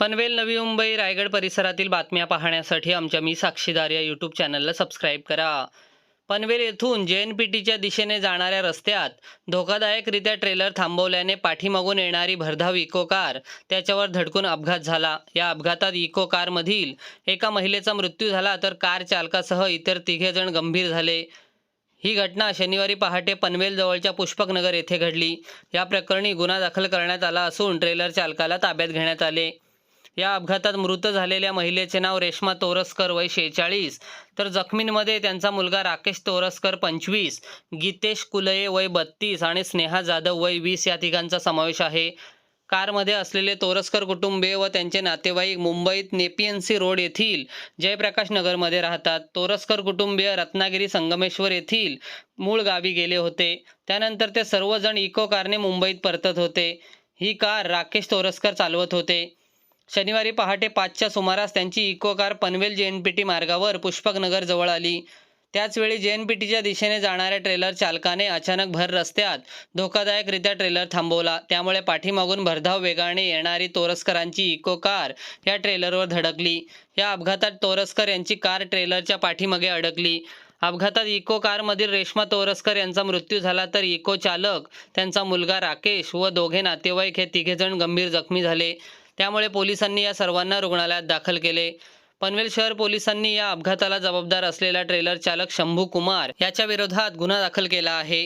पनवेल नवी मुंबई रायगड परिसरातील बातम्या पाहण्यासाठी आमच्या मी साक्षीदार या यूट्यूब चॅनलला सबस्क्राईब करा. पनवेल येथून जे एन पी टीच्या दिशेने जाणाऱ्या रस्त्यात धोकादायकरित्या ट्रेलर थांबवल्याने पाठीमागून येणारी भरधाव इको कार त्याच्यावर धडकून अपघात झाला. या अपघातात इको कारमधील एका महिलेचा मृत्यू झाला तर कार चालकासह इतर तिघे जण गंभीर झाले. ही घटना शनिवारी पहाटे पनवेल जवळच्या पुष्पकनगर येथे घडली. या प्रकरणी गुन्हा दाखल करण्यात आला असून ट्रेलर चालकाला ताब्यात घेण्यात आले. या अपघातात मृत झालेल्या महिलेचे नाव रेश्मा तोरसकर वय शेहेचाळीस तर जखमींमध्ये त्यांचा मुलगा राकेश तोरसकर पंचवीस गीतेश कुलये वय बत्तीस आणि स्नेहा जाधव वय वीस या तिघांचा समावेश आहे. कारमध्ये असलेले तोरसकर कुटुंबे व त्यांचे नातेवाईक मुंबईत नेपियन्सी रोड येथील जयप्रकाश नगरमध्ये राहतात. तोरसकर कुटुंबीय रत्नागिरी संगमेश्वर येथील मूळ गावी गेले होते. त्यानंतर ते सर्वजण इको कारने मुंबईत परतत होते. ही कार राकेश तोरसकर चालवत होते. शनिवारी पहाटे पाचच्या सुमारास त्यांची इको कार पनवेल जे एन पी टी मार्गावर पुष्पकनगर जवळ आली. त्याचवेळी जे एन पी टीच्या दिशेने जाणाऱ्या ट्रेलर चालकाने अचानक भर रस्त्यात धोकादायकरित्या ट्रेलर थांबवला. त्यामुळे पाठीमागून भरधाव वेगाने येणारी तोरसकरांची इको कार या ट्रेलरवर धडकली. या अपघातात तोरसकर यांची कार ट्रेलरच्या पाठीमागे अडकली. अपघातात इको कारमधील रेश्मा तोरसकर यांचा मृत्यू झाला तर इको चालक त्यांचा मुलगा राकेश व दोघे नातेवाईक हे तिघेजण गंभीर जखमी झाले. त्यामुळे पोलिसांनी या सर्वांना रुग्णालयात दाखल केले. पनवेल शहर पोलिसांनी या अपघाताला जबाबदार असलेला ट्रेलर चालक शंभू कुमार याच्या विरोधात गुन्हा दाखल केला आहे.